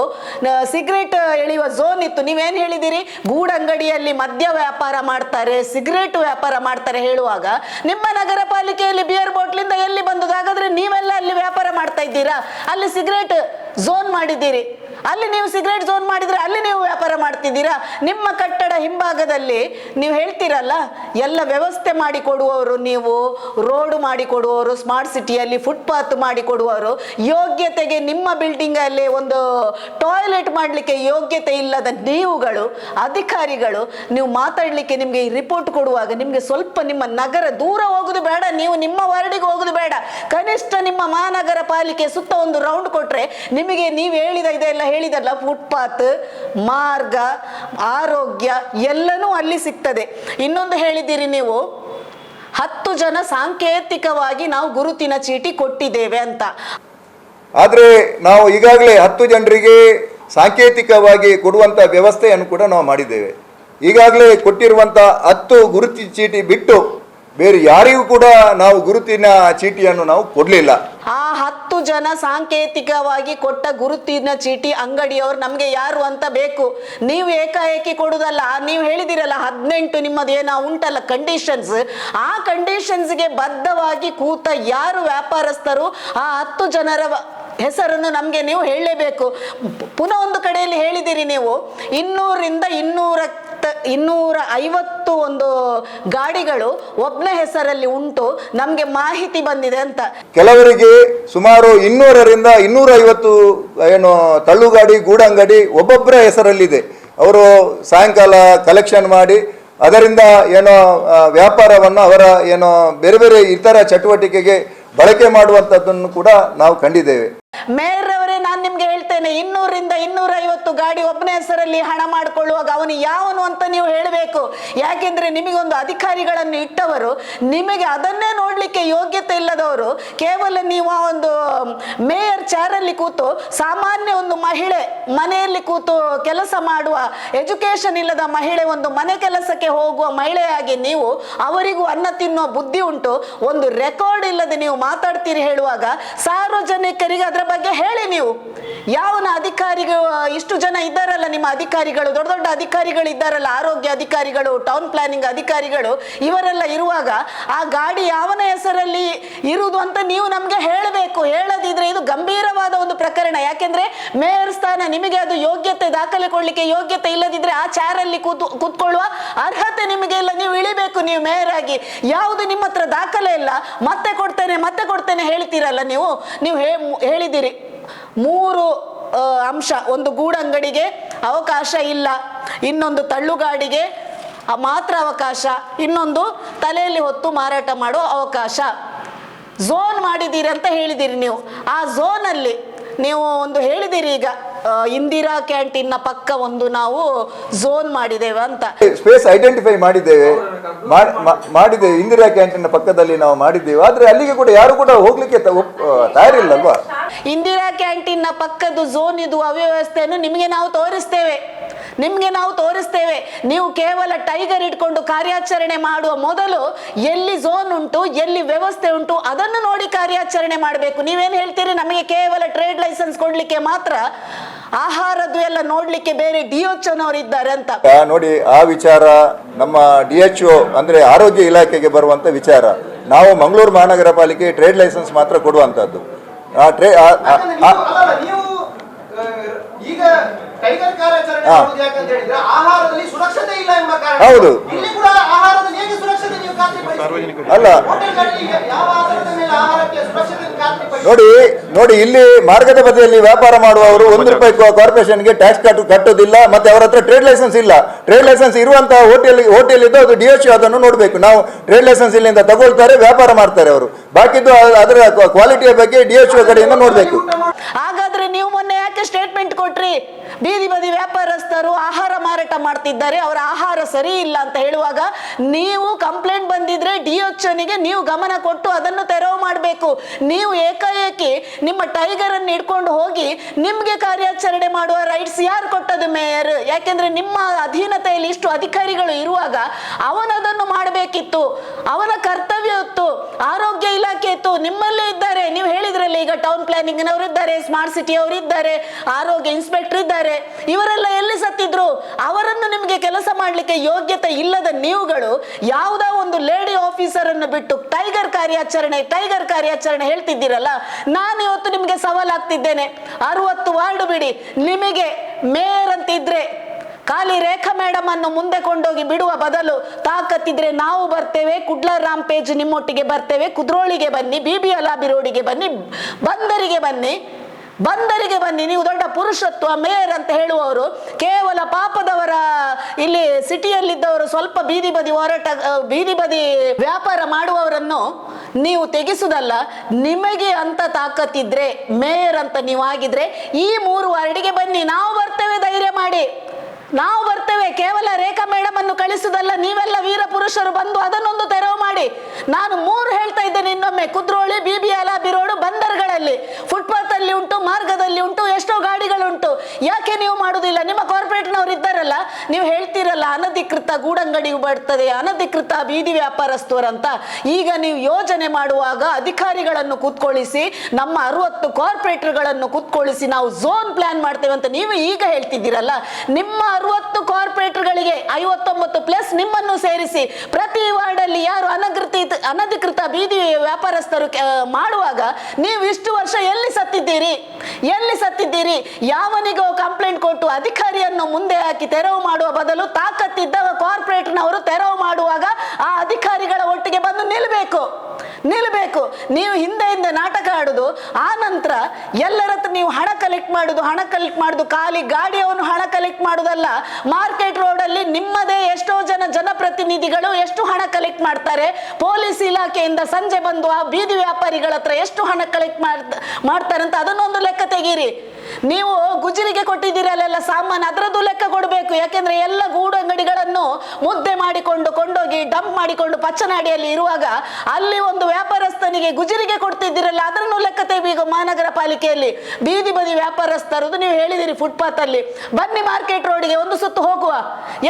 ಸಿಗರೇಟ್ ಎಳೆಯುವ ಝೋನ್ ಇತ್ತು. ನೀವೇನು ಹೇಳಿದಿರಿ ಗೂಡಂಗಡಿಯಲ್ಲಿ ಮದ್ಯ ವ್ಯಾಪಾರ ಮಾಡ್ತಾರೆ, ಸಿಗರೇಟ್ ವ್ಯಾಪಾರ ಮಾಡ್ತಾರೆ ಹೇಳುವಾಗ, ನಿಮ್ಮ ನಗರ ಪಾಲಿಕೆಯಲ್ಲಿ ಬಿಯರ್ ಬಾಟ್ಲಿಂದ ಎಲ್ಲಿ ಬಂದದಾಗಾದ್ರೆ ನೀವೆಲ್ಲ ಅಲ್ಲಿ ವ್ಯಾಪಾರ ಮಾಡ್ತಾ ಇದ್ದೀರಾ? ಅಲ್ಲಿ ಸಿಗರೇಟ್ ಝೋನ್ ಮಾಡಿದ್ದೀರಿ. ಅಲ್ಲಿ ನೀವು ಸಿಗರೇಟ್ ಝೋನ್ ಮಾಡಿದ್ರೆ ಅಲ್ಲಿ ನೀವು ವ್ಯಾಪಾರ ಮಾಡ್ತಿದ್ದೀರಾ? ನಿಮ್ಮ ಕಟ್ಟಡ ಹಿಂಭಾಗದಲ್ಲಿ ನೀವು ಹೇಳ್ತೀರಲ್ಲ, ಎಲ್ಲ ವ್ಯವಸ್ಥೆ ಮಾಡಿ ಕೊಡುವವರು ನೀವು, ರೋಡ್ ಮಾಡಿ ಕೊಡುವವರು ಸ್ಮಾರ್ಟ್ ಸಿಟಿಯಲ್ಲಿ ಫುಟ್ಪಾತ್ ಮಾಡಿ ಕೊಡುವವರು, ಯೋಗ್ಯತೆಗೆ ನಿಮ್ಮ ಬಿಲ್ಡಿಂಗ್ ಅಲ್ಲಿ ಒಂದು ಟಾಯ್ಲೆಟ್ ಮಾಡಲಿಕ್ಕೆ ಯೋಗ್ಯತೆ ಇಲ್ಲದ ನೀವುಗಳು, ಅಧಿಕಾರಿಗಳು, ನೀವು ಮಾತಾಡಲಿಕ್ಕೆ ನಿಮಗೆ ಈ ರಿಪೋರ್ಟ್ ಕೊಡುವಾಗ ನಿಮಗೆ ಸ್ವಲ್ಪ ನಿಮ್ಮ ನಗರ ದೂರ ಹೋಗುದು ಬೇಡ, ನೀವು ನಿಮ್ಮ ವಾರ್ಡಿಗೆ ಹೋಗುದು ಬೇಡ. ಕನಿಷ್ಠ ನಿಮ್ಮ ಮಹಾನಗರ ಪಾಲಿಕೆ ಸುತ್ತ ಒಂದು ರೌಂಡ್ ಕೊಟ್ರೆ ನಿಮಗೆ ನೀವು ಹೇಳಿದ ಇದೆಲ್ಲ ಹೇಳಿದಲ್ಲ ಫುಟ್ಪಾತ್ ಮಾರ್ಗ ಆರೋಗ್ಯ ಎಲ್ಲನೂ ಅಲ್ಲಿ ಸಿಗ್ತದೆ. ಇನ್ನೊಂದು ಹೇಳಿದ್ದೀರಿ ನೀವು ಹತ್ತು ಜನ ಸಾಂಕೇತಿಕವಾಗಿ ನಾವು ಗುರುತಿನ ಚೀಟಿ ಕೊಟ್ಟಿದ್ದೇವೆ ಅಂತ. ಆದರೆ ನಾವು ಈಗಾಗಲೇ ಹತ್ತು ಜನರಿಗೆ ಸಾಂಕೇತಿಕವಾಗಿ ಕೊಡುವಂಥ ವ್ಯವಸ್ಥೆಯನ್ನು ಕೂಡ ನಾವು ಮಾಡಿದ್ದೇವೆ. ಈಗಾಗಲೇ ಕೊಟ್ಟಿರುವಂಥ ಹತ್ತು ಗುರುತಿ ಚೀಟಿ ಬಿಟ್ಟು ಬೇರೆ ಯಾರಿಗೂ ಕೂಡ ನಾವು ಗುರುತಿನ ಚೀಟಿಯನ್ನು ನಾವು ಕೊಡಲಿಲ್ಲ. ಆ ಹತ್ತು ಜನ ಸಾಂಕೇತಿಕವಾಗಿ ಕೊಟ್ಟ ಗುರುತಿನ ಚೀಟಿ ಅಂಗಡಿಯವರು ನಮಗೆ ಯಾರು ಅಂತ ಬೇಕು. ನೀವು ಏಕಾಏಕಿ ಕೊಡುದಲ್ಲ, ನೀವು ಹೇಳಿದಿರಲ್ಲ ಹದಿನೆಂಟು ನಿಮ್ಮದು ಏನೋ ಉಂಟಲ್ಲ ಕಂಡೀಷನ್ಸ್ ಆ ಕಂಡೀಷನ್ಸ್ಗೆ ಬದ್ಧವಾಗಿ ಕೂತ ಯಾರು ವ್ಯಾಪಾರಸ್ಥರು, ಆ ಹತ್ತು ಜನರ ಹೆಸರನ್ನು ನಮಗೆ ನೀವು ಹೇಳಲೇಬೇಕು. ಪುನಃ ಒಂದು ಕಡೆಯಲ್ಲಿ ಹೇಳಿದಿರಿ ನೀವು, ಇನ್ನೂರಿಂದ ಇನ್ನೂರ ಇನ್ನೂರ ಐವತ್ತು ಒಂದು ಗಾಡಿಗಳು ಒಬ್ಬನ ಹೆಸರಲ್ಲಿ ಉಂಟು ನಮಗೆ ಮಾಹಿತಿ ಬಂದಿದೆ ಅಂತ. ಕೆಲವರಿಗೆ ಸುಮಾರು ಇನ್ನೂರರಿಂದ ಇನ್ನೂರ ಐವತ್ತು ಏನು ತಳ್ಳುಗಾಡಿ ಗೂಡಂಗಡಿ ಒಬ್ಬೊಬ್ಬರ ಹೆಸರಲ್ಲಿದೆ. ಅವರು ಸಾಯಂಕಾಲ ಕಲೆಕ್ಷನ್ ಮಾಡಿ ಅದರಿಂದ ಏನೋ ವ್ಯಾಪಾರವನ್ನು ಅವರ ಏನೋ ಬೇರೆ ಬೇರೆ ಇತರ ಚಟುವಟಿಕೆಗೆ ಬಳಕೆ ಮಾಡುವಂಥದ್ದನ್ನು ಕೂಡ ನಾವು ಕಂಡಿದ್ದೇವೆ. ಮೇಯರ್ ನಿಮ್ಗೆ ಹೇಳ್ತೇನೆ, ಇನ್ನೂರಿಂದ ಇನ್ನೂರ ಐವತ್ತು ಗಾಡಿ ಒಬ್ಬನೇ ಹೆಸರಲ್ಲಿ ಹಣ ಮಾಡ್ಕೊಳ್ಳುವಾಗ ಅವನು ಯಾವನು ಅಂತ ನೀವು ಹೇಳಬೇಕು. ಯಾಕೆಂದ್ರೆ ನಿಮಗೊಂದು ಅಧಿಕಾರಿಗಳನ್ನು ಇಟ್ಟವರು, ನಿಮಗೆ ಅದನ್ನೇ ನೋಡ್ಲಿಕ್ಕೆ ಯೋಗ್ಯತೆ ಇಲ್ಲದವರು, ಕೇವಲ ನೀವು ಆ ಒಂದು ಮೇಯರ್ ಚಾರಲ್ಲಿ ಕೂತು ಸಾಮಾನ್ಯ ಒಂದು ಮಹಿಳೆ ಮನೆಯಲ್ಲಿ ಕೂತು ಕೆಲಸ ಮಾಡುವ ಎಜುಕೇಶನ್ ಇಲ್ಲದ ಮಹಿಳೆ ಒಂದು ಮನೆ ಕೆಲಸಕ್ಕೆ ಹೋಗುವ ಮಹಿಳೆಯಾಗಿ ನೀವು ಅವರಿಗೂ ಅನ್ನ ತಿನ್ನುವ ಬುದ್ಧಿ ಉಂಟು. ಒಂದು ರೆಕಾರ್ಡ್ ಇಲ್ಲದೆ ನೀವು ಮಾತಾಡ್ತೀರಿ ಹೇಳುವಾಗ ಸಾರ್ವಜನಿಕರಿಗೆ ಅದರ ಬಗ್ಗೆ ಹೇಳಿ ನೀವು. ಯಾವನ ಅಧಿಕಾರಿಗಳು ಇಷ್ಟು ಜನ ಇದ್ದಾರಲ್ಲ ನಿಮ್ಮ ಅಧಿಕಾರಿಗಳು, ದೊಡ್ಡ ದೊಡ್ಡ ಅಧಿಕಾರಿಗಳು ಇದ್ದಾರಲ್ಲ, ಆರೋಗ್ಯ ಅಧಿಕಾರಿಗಳು ಟೌನ್ ಪ್ಲಾನಿಂಗ್ ಅಧಿಕಾರಿಗಳು, ಇವರೆಲ್ಲ ಇರುವಾಗ ಆ ಗಾಡಿ ಯಾವನ ಹೆಸರಲ್ಲಿ ಇರುವುದು ಅಂತ ನೀವು ನಮಗೆ ಹೇಳಬೇಕು. ಹೇಳದಿದ್ರೆ ಇದು ಗಂಭೀರವಾದ ಒಂದು ಪ್ರಕರಣ. ಯಾಕೆಂದ್ರೆ ಮೇಯರ್ ಸ್ಥಾನ ನಿಮಗೆ ಅದು ಯೋಗ್ಯತೆ ದಾಖಲೆ ಕೊಡ್ಲಿಕ್ಕೆ ಯೋಗ್ಯತೆ ಇಲ್ಲದಿದ್ರೆ ಆ ಚಾರಲ್ಲಿ ಕೂತು, ಕೂತ್ಕೊಳ್ಳುವ ಅರ್ಹತೆ ನಿಮಗೆ ಇಲ್ಲ. ನೀವು ಇಳಿಬೇಕು, ನೀವು ಮೇಯರ್ ಆಗಿ. ಯಾವುದು ನಿಮ್ಮ ಹತ್ರ ದಾಖಲೆ ಇಲ್ಲ. ಮತ್ತೆ ಕೊಡ್ತೇನೆ ಮತ್ತೆ ಕೊಡ್ತೇನೆ ಹೇಳ್ತೀರಲ್ಲ ನೀವು? ನೀವು ಹೇಳಿದಿರಿ ಮೂರು ಅಂಶ. ಒಂದು ಗೂಡಂಗಡಿಗೆ ಅವಕಾಶ ಇಲ್ಲ. ಇನ್ನೊಂದು ತಳ್ಳುಗಾಡಿಗೆ ಮಾತ್ರ ಅವಕಾಶ. ಇನ್ನೊಂದು ತಲೆಯಲ್ಲಿ ಹೊತ್ತು ಮಾರಾಟ ಮಾಡೋ ಅವಕಾಶ. ಝೋನ್ ಮಾಡಿದ್ದೀರಿ ಅಂತ ಹೇಳಿದಿರಿ ನೀವು. ಆ ಝೋನಲ್ಲಿ ನೀವು ಒಂದು ಹೇಳಿದಿರಿ ಈಗ. ಇಂದಿರಾ ಕ್ಯಾಂಟೀನ್ನ ಪಕ್ಕ ಒಂದು ನಾವು ಝೋನ್ ಮಾಡಿದ್ದೇವೆ ಅಂತ. ಸ್ಪೇಸ್ ಐಡೆಂಟಿಫೈ ಮಾಡಿದ್ದೇವೆ. ಮಾಡಿದ್ದೇವೆ ಇಂದಿರಾ ಕ್ಯಾಂಟೀನ್ ಪಕ್ಕದಲ್ಲಿ ನಾವು ಮಾಡಿದ್ದೇವೆ. ಆದ್ರೆ ಅಲ್ಲಿಗೆ ಕೂಡ ಯಾರು ಕೂಡ ಹೋಗ್ಲಿಕ್ಕೆ ತಯಾರಿಲ್ಲ ಅಲ್ವಾ ಇಂದಿರಾ ಕ್ಯಾಂಟೀನ್ನ ಪಕ್ಕದ ಝೋನ್ ಇದು ಅವ್ಯವಸ್ಥೆಯನ್ನು ನಿಮಗೆ ನಾವು ತೋರಿಸ್ತೇವೆ. ನಿಮಗೆ ನಾವು ತೋರಿಸ್ತೇವೆ. ನೀವು ಕೇವಲ ಟೈಗರ್ ಇಟ್ಕೊಂಡು ಕಾರ್ಯಾಚರಣೆ ಮಾಡುವ ಮೊದಲು ಎಲ್ಲಿ ಝೋನ್ ಉಂಟು ಎಲ್ಲಿ ವ್ಯವಸ್ಥೆ ಉಂಟು ಅದನ್ನು ನೋಡಿ ಕಾರ್ಯಾಚರಣೆ ಮಾಡಬೇಕು. ನೀವೇನು ಹೇಳ್ತೀರಿ? ನಮಗೆ ಕೇವಲ ಟ್ರೇಡ್ ಲೈಸೆನ್ಸ್ ಕೊಡ್ಲಿಕ್ಕೆ ಮಾತ್ರ ಆಹಾರದ್ದು ಎಲ್ಲ ನೋಡ್ಲಿಕ್ಕೆ ಬೇರೆ ಡಿಯೋಚನವರು ಇದ್ದಾರೆ ಅಂತ ನೋಡಿ ಆ ವಿಚಾರ ನಮ್ಮ ಡಿ ಎಚ್ ಒ ಅಂದ್ರೆ ಆರೋಗ್ಯ ಇಲಾಖೆಗೆ ಬರುವಂತ ವಿಚಾರ. ನಾವು ಮಂಗಳೂರು ಮಹಾನಗರ ಪಾಲಿಕೆ ಟ್ರೇಡ್ ಲೈಸೆನ್ಸ್ ಮಾತ್ರ ಕೊಡುವಂತದ್ದು ಆ ಟ್ರೇ ಈಗ ಟೈಗರ್ ಕಾರ್ಯಾಚರಣೆ ಹಾ. ಮಾಡುವುದು ಹೇಳಿದ್ರೆ ಆಹಾರದಲ್ಲಿ ಸುರಕ್ಷತೆ ಇಲ್ಲ ಎಂಬ ಕಾರಣ. ಹೌದು. ಇಲ್ಲಿ ಕೂಡ ಆಹಾರದಲ್ಲಿ ಹೇಗೆ ಸುರಕ್ಷತೆ ನೀವು ಖಾತ್ರಿಪಡಿಸಿ ಅಲ್ಲ. ನೋಡಿ ನೋಡಿ ಇಲ್ಲಿ ಮಾರ್ಗದ ಬದಿಯಲ್ಲಿ ವ್ಯಾಪಾರ ಮಾಡುವವರು ಒಂದು ರೂಪಾಯಿ ಕಾರ್ಪೊರೇಷನ್ಗೆ ಟ್ಯಾಕ್ಸ್ ಕಟ್ಟು ಕಟ್ಟೋದಿಲ್ಲ ಮತ್ತೆ ಅವರ ಹತ್ರ ಟ್ರೇಡ್ ಲೈಸೆನ್ಸ್ ಇಲ್ಲ. ಟ್ರೇಡ್ ಲೈಸೆನ್ಸ್ ಇರುವಂತಹ ಹೋಟೆಲ್ ಹೋಟೆಲ್ ಇದ್ದು ಅದು ಡಿ ಎಚ್ ಅದನ್ನು ನೋಡಬೇಕು. ನಾವು ಟ್ರೇಡ್ ಲೈಸೆನ್ಸ್ ಇಲ್ಲಿಂದ ತಗೊಳ್ತಾರೆ ವ್ಯಾಪಾರ ಮಾಡ್ತಾರೆ ಅವರು. ಬಾಕಿದ್ದು ಅದರ ಕ್ವಾಲಿಟಿಯ ಬಗ್ಗೆ ಡಿ ಎಚ್ ಕಡೆಯಿಂದ ನೋಡಬೇಕು. ಹಾಗಾದ್ರೆ ನೀವು ಮೊನ್ನೆ ಯಾಕೆ ಯಾಕೆ ಸ್ಟೇಟ್ಮೆಂಟ್ ಕೊಟ್ರಿ? ಬೀದಿ ಬದಿ ವ್ಯಾಪಾರಸ್ಥರು ಆಹಾರ ಮಾರಾಟ ಮಾಡ್ತಿದ್ದಾರೆ, ಅವರ ಆಹಾರ ಸರಿ ಇಲ್ಲ ಅಂತ ಹೇಳುವಾಗ ನೀವು ಕಂಪ್ಲೇಂಟ್ ಬಂದಿದ್ರೆ ಡಿ ಗೆ ನೀವು ಗಮನ ಕೊಟ್ಟು ಅದನ್ನು ತೆರವು ಮಾಡಬೇಕು. ನೀವು ಏಕಾಏಕಿ ನಿಮ್ಮ ಟೈಗರ್ ಅನ್ನು ಹಿಡ್ಕೊಂಡು ಹೋಗಿ ನಿಮಗೆ ಕಾರ್ಯಾಚರಣೆ ಮಾಡುವ ರೈಟ್ಸ್ ಯಾರು ಕೊಟ್ಟದು ಮೇಯರ್? ಯಾಕೆಂದ್ರೆ ನಿಮ್ಮ ಅಧೀನತೆಯಲ್ಲಿ ಇಷ್ಟು ಅಧಿಕಾರಿಗಳು ಇರುವಾಗ ಅವನದನ್ನು ಮಾಡಬೇಕಿತ್ತು, ಅವನ ಕರ್ತವ್ಯ ಇತ್ತು, ಆರೋಗ್ಯ ಇಲಾಖೆ ಇತ್ತು, ನಿಮ್ಮಲ್ಲೇ ಇದ್ದಾರೆ. ನೀವು ಹೇಳಿದ್ರಲ್ಲ, ಈಗ ಟೌನ್ ಪ್ಲಾನಿಂಗ್ ನವರು ಇದ್ದಾರೆ ಸ್ಮಾರ್ಟ್ ಸಿಟಿ ಅವರು ಇದ್ದಾರೆ ಆರೋಗ್ಯ ಇನ್ಸ್ಪೆಕ್ಟರ್ ಇದ್ದಾರೆ. ಇವರೆಲ್ಲ ಎಲ್ಲಿ ಸತ್ತಿದ್ರು? ಅವರನ್ನು ನಿಮಗೆ ಕೆಲಸ ಮಾಡಲಿಕ್ಕೆ ಯೋಗ್ಯತೆ ಇಲ್ಲದ ನೀವುಗಳು ಯಾವುದೋ ಒಂದು ಲೇಡಿ ಆಫೀಸರ್ ಅನ್ನು ಬಿಟ್ಟು ಟೈಗರ್ ಕಾರ್ಯಾಚರಣೆ ಟೈಗರ್ ಕಾರ್ಯಾಚರಣೆ ಹೇಳ್ತಿದ್ದೀರಲ್ಲ, ನಾನು ಇವತ್ತು ನಿಮಗೆ ಸವಾಲಾಗ್ತಿದ್ದೇನೆ. ಅರವತ್ತು ವಾರ್ಡ್ ಬಿಡಿ. ನಿಮಗೆ ಮೇಯರ್ ಅಂತ ಇದ್ರೆ ಖಾಲಿ ರೇಖಾ ಮೇಡಮ್ ಅನ್ನು ಮುಂದೆ ಕೊಂಡೋಗಿ ಬಿಡುವ ಬದಲು ತಾಕತ್ತಿದ್ರೆ ನಾವು ಬರ್ತೇವೆ ಕುಡ್ಲ ರಾಂಪೇಜ್ ನಿಮ್ಮೊಟ್ಟಿಗೆ ಬರ್ತೇವೆ, ಕುದ್ರೋಳಿಗೆ ಬನ್ನಿ, ಬಿ ಬಿ ಅಲಾಬಿ ರೋಡಿಗೆ ಬನ್ನಿ, ಬಂದರಿಗೆ ಬನ್ನಿ. ಬಂದರಿಗೆ ಬನ್ನಿ, ನೀವು ದೊಡ್ಡ ಪುರುಷತ್ವ, ಮೇಯರ್ ಅಂತ ಹೇಳುವವರು, ಕೇವಲ ಪಾಪದವರ, ಇಲ್ಲಿ ಸಿಟಿಯಲ್ಲಿದ್ದವರು ಸ್ವಲ್ಪ ಬೀದಿ ಬದಿ ಹೋರಾಟ ಬೀದಿ ಬದಿ ವ್ಯಾಪಾರ ಮಾಡುವವರನ್ನು ನೀವು ತೆಗೆಸುದಲ್ಲ, ನಿಮಗೆ ಅಂತ ತಾಕತ್ತಿದ್ರೆ, ಮೇಯರ್ ಅಂತ ನೀವು ಆಗಿದ್ರೆ, ಈ ಮೂರು ವಾರ್ಡಿಗೆ ಬನ್ನಿ, ನಾವು ಬರ್ತೇವೆ, ಧೈರ್ಯ ಮಾಡಿ. ನಾವು ಬರ್ತೇವೆ, ಕೇವಲ ರೇಖಾ ಮೇಡಮ್ ಅನ್ನು ಕಳಿಸುದಲ್ಲ ನೀವೆಲ್ಲ ವೀರ ಪುರುಷರು ಬಂದು ಅದನ್ನೊಂದು ತೆರವು ಮಾಡಿ. ನಾನು ಮೂರು ಹೇಳ್ತಾ ಇದ್ದೇನೆ ಇನ್ನೊಮ್ಮೆ, Kudroli B B B road ಬಂದರ್ಗಳಲ್ಲಿ footpath ಅಲ್ಲಿ ಉಂಟು, ಮಾರ್ಗದಲ್ಲಿ ಉಂಟು, ಎಷ್ಟೋ ಗಾಡಿಗಳುಂಟು. ಯಾಕೆ ನೀವು ಮಾಡುದಿಲ್ಲ? ನಿಮ್ಮ ಕಾರ್ಪೊರೇಟ್ನವ್ರು ಇದ್ದಾರಲ್ಲ, ನೀವು ಹೇಳ್ತೀರಲ್ಲ, ಅನಧಿಕೃತ ಗೂಡಂಗಡಿ ಬರ್ತದೆ, ಅನಧಿಕೃತ ಬೀದಿ ವ್ಯಾಪಾರಸ್ಥರಂತ ಈಗ ನೀವು ಯೋಜನೆ ಮಾಡುವಾಗ ಅಧಿಕಾರಿಗಳನ್ನು ಕೂತ್ಕೊಳ್ಳಿಸಿ ನಮ್ಮ ಅರವತ್ತು ಕಾರ್ಪೊರೇಟರ್ಗಳನ್ನು ಕೂತ್ಕೊಳ್ಳಿಸಿ ನಾವು ಝೋನ್ ಪ್ಲಾನ್ ಮಾಡ್ತೇವೆ ಅಂತ ನೀವು ಈಗ ಹೇಳ್ತಿದ್ದೀರಲ್ಲ, ನಿಮ್ಮ ಅರವತ್ತು ಕಾರ್ಪೊರೇಟರ್ಗಳಿಗೆ ಐವತ್ತೊಂಬತ್ತು ಪ್ಲಸ್ ನಿಮ್ಮನ್ನು ಸೇರಿಸಿ ಪ್ರತಿ ವಾರ್ಡಲ್ಲಿ ಯಾರು ಅನಧಿಕೃತ ಅನಧಿಕೃತ ಬೀದಿ ವ್ಯಾಪಾರಸ್ಥರು ಮಾಡುವಾಗ ನೀವು ಇಷ್ಟು ವರ್ಷ ಎಲ್ಲಿ ಸತ್ತಿದ್ದೀರಿ? ಎಲ್ಲಿ ಸತ್ತಿದ್ದೀರಿ? ಯಾವನಿಗೋ ಕಂಪ್ಲೇಂಟ್ ಕೊಟ್ಟು ಅಧಿಕಾರಿಯನ್ನು ಮುಂದೆ ಹಾಕಿ ತೆರವು ಮಾಡುವ ಬದಲು ತಾಕತ್ತಿದ್ದ ಕಾರ್ಪೊರೇಟ್ನವರು ತೆರವು ಮಾಡುವಾಗ ಆ ಅಧಿಕಾರಿಗಳ ಒಟ್ಟಿಗೆ ಬಂದು ನಿಲ್ಲಬೇಕು ನಿಲ್ಲಬೇಕು ನೀವು ಹಿಂದೆ ಹಿಂದೆ ನಾಟಕ ಆಡೋದು, ಆ ನಂತರ ಎಲ್ಲರ ಹತ್ರ ನೀವು ಹಣ ಕಲೆಕ್ಟ್ ಮಾಡೋದು, ಹಣ ಕಲೆಕ್ಟ್ ಮಾಡೋದು, ಖಾಲಿ ಗಾಡಿಯವನು ಹಣ ಕಲೆಕ್ಟ್ ಮಾಡೋದಲ್ಲ, ಮಾರ್ಕೆಟ್ ರೋಡಲ್ಲಿ ನಿಮ್ಮದೇ ಎಷ್ಟೋ ಜನ ಜನಪ್ರತಿನಿಧಿಗಳು ಎಷ್ಟು ಹಣ ಕಲೆಕ್ಟ್ ಮಾಡ್ತಾರೆ. ಪೊಲೀಸ್ ಇಲಾಖೆಯಿಂದ ಸಂಜೆ ಬಂದು ಆ ಬೀದಿ ವ್ಯಾಪಾರಿಗಳ ಹತ್ರ ಎಷ್ಟು ಹಣ ಕಲೆಕ್ಟ್ ಮಾಡ್ತಾರೆ ಅಂತ ಅದನ್ನೊಂದು ಲೆಕ್ಕ ತೆಗೀರಿ. ನೀವು ಗುಜರಿಗೆ ಕೊಟ್ಟಿದ್ದೀರಿ ಅಲ್ಲೆಲ್ಲ ಸಾಮಾನು, ಅದರದ್ದು ಲೆಕ್ಕ ಕೊಡಬೇಕು. ಯಾಕೆಂದ್ರೆ ಎಲ್ಲ ಗೂಡು ಅಂಗಡಿಗಳನ್ನು ಮುದ್ದೆ ಮಾಡಿಕೊಂಡು, ಕೊಂಡೋಗಿ, ಡಂಪ್ ಮಾಡಿಕೊಂಡು ಪಚ್ಚನಾಡಿಯಲ್ಲಿ ಇರುವಾಗ ಅಲ್ಲಿ ಒಂದು ವ್ಯಾಪಾರಸ್ಥನಿಗೆ ಗುಜರಿಗೆ ಕೊಡ್ತಿದ್ದೀರಲ್ಲ, ಅದನ್ನು ಲೆಕ್ಕ ತೆಗೀಗ ಮಹಾನಗರ ಪಾಲಿಕೆಯಲ್ಲಿ ಬೀದಿ ಬದಿ ವ್ಯಾಪಾರಸ್ಥರು ನೀವು ಹೇಳಿದಿರಿ ಫುಟ್ಪಾತ್ ಅಲ್ಲಿ. ಬನ್ನಿ ಮಾರ್ಕೆಟ್ ರೋಡ್ಗೆ ಒಂದು ಸುತ್ತು ಹೋಗುವ.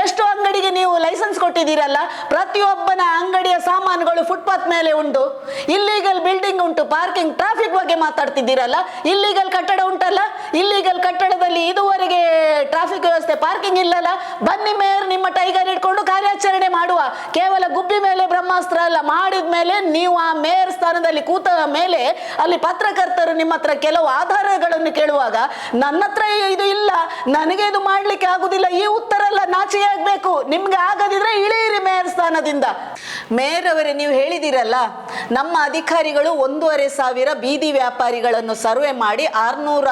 ಎಷ್ಟು ಅಂಗಡಿಗೆ ನೀವು ಲೈಸೆನ್ಸ್ ಕೊಟ್ಟಿದ್ದೀರಲ್ಲ, ಪ್ರತಿಯೊಬ್ಬನ ಅಂಗಡಿಯ ಸಾಮಾನುಗಳು ಫುಟ್ಪಾತ್ ಮೇಲೆ ಉಂಟು. ಇಲ್ಲಿಗಲ್ ಬಿಲ್ಡಿಂಗ್ ಉಂಟು ಪಾರ್ಕಿಂಗ್ ಟ್ರಾಫಿಕ್ ಬಗ್ಗೆ ಮಾತಾಡ್ತಿದ್ದೀರಲ್ಲ ಇಲ್ಲಿಗಲ್ ಕಟ್ಟಡ ಉಂಟಲ್ಲ ಇಲ್ಲಿಗಲ್ ಕಟ್ಟಡದಲ್ಲಿ ಇದುವರೆಗೆ ಟ್ರಾಫಿಕ್ ವ್ಯವಸ್ಥೆ ಪಾರ್ಕಿಂಗ್ ಇಲ್ಲಲ್ಲ. ಬನ್ನಿ ಮೇಯರ್, ನಿಮ್ಮ ಟೈಗರ್ ಇಟ್ಕೊಂಡು ಕಾರ್ಯಾಚರಣೆ ಮಾಡುವ. ಕೇವಲ ಗುಬ್ಬಿ ಮೇಲೆ ಬ್ರಹ್ಮಾಸ್ತ್ರ ಅಲ್ಲ, ಮಾಡಿದ ಮೇಲೆ ನೀವು ಆ ಮೇಯರ್ ಸ್ಥಾನದಲ್ಲಿ ಕೂತ ಮೇಲೆ ಅಲ್ಲಿ ಪತ್ರಕರ್ತರು ನಿಮ್ಮ ಹತ್ರ ಕೆಲವು ಆಧಾರಗಳನ್ನು ಕೇಳುವಾಗ, ನನ್ನ ಹತ್ರ ಇದು ಇಲ್ಲ, ನನಗೆ ಇದು ಮಾಡ್ಲಿಕ್ಕೆ ಆಗುದಿಲ್ಲ, ಈ ಉತ್ತರ ಎಲ್ಲ ನಾಚಿಕೆ ಆಗ್ಬೇಕು. ನಿಮ್ಗೆ ಆಗದಿದ್ರೆ ಇಳಿಯಿರಿ ಮೇಯರ್ ಸ್ಥಾನದಿಂದ. ಮೇಯರ್ ಅವರೇ, ನೀವು ಹೇಳಿದಿರಲ್ಲ, ನಮ್ಮ ಅಧಿಕಾರಿಗಳು ಒಂದೂವರೆ ಸಾವಿರ ಬೀದಿ ವ್ಯಾಪಾರಿಗಳನ್ನು ಸರ್ವೆ ಮಾಡಿ ಆರ್ನೂರ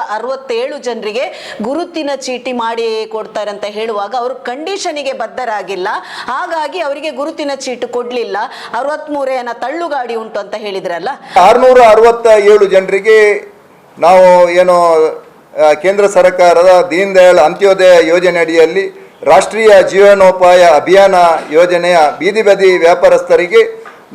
ಅರವತ್ತೇಳು ಜನರಿಗೆ ಗುರುತಿನ ಚೀಟಿ ಮಾಡಿ ಕೊಡ್ತಾರೆ ಅಂತ ಹೇಳುವಾಗ ಅವರು ಕಂಡೀಷನಿಗೆ ಬದ್ಧರಾಗಿಲ್ಲ. ಹಾಗಾಗಿ ಅವರಿಗೆ ಗುರುತಿನ ಚೀಟಿ ಕೊಡ್ಲಿಲ್ಲ. ಅರವತ್ಮೂರೇನ ತಳ್ಳುಗಾಡಿ ಉಂಟು ಅಂತ ಹೇಳಿದ್ರಲ್ಲ? ಆರುನೂರ ಅರವತ್ತ ಏಳು ಜನರಿಗೆ ನಾವು ಏನು ಕೇಂದ್ರ ಸರ್ಕಾರದ ದೀನ್ ದಯಾಳ್ ಅಂತ್ಯೋದಯ ಯೋಜನೆ ಅಡಿಯಲ್ಲಿ ರಾಷ್ಟ್ರೀಯ ಜೀವನೋಪಾಯ ಅಭಿಯಾನ ಯೋಜನೆಯ ಬೀದಿ ಬದಿ ವ್ಯಾಪಾರಸ್ಥರಿಗೆ